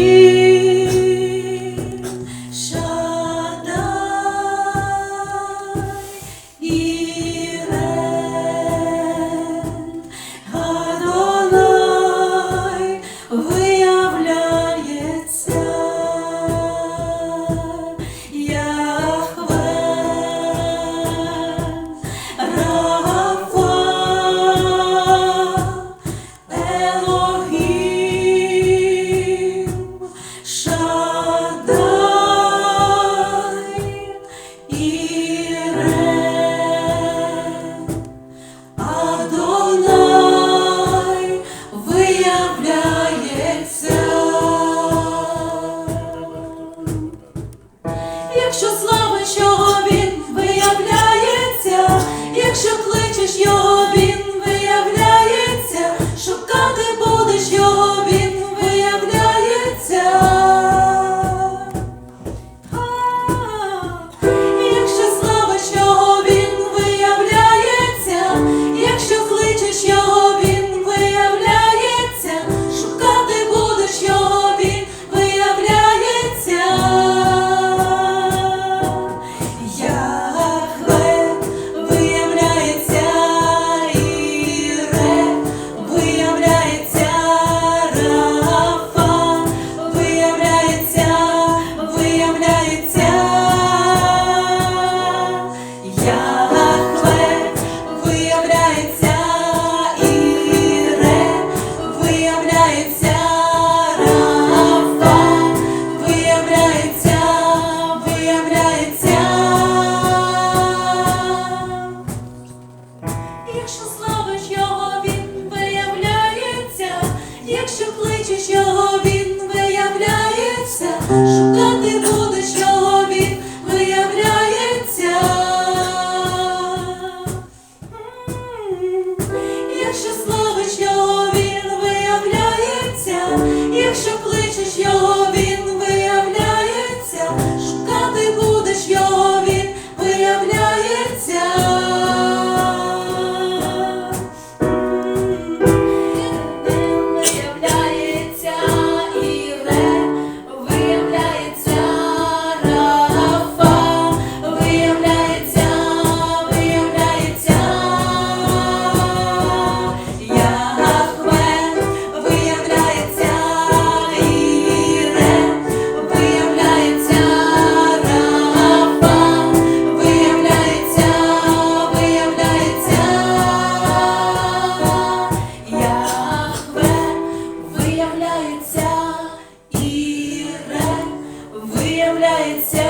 you. якщо слава, що він виявляється, якщо кличеш його. шукати будеш чого він виявляється. Якщо славиш його він виявляється, якщо it's so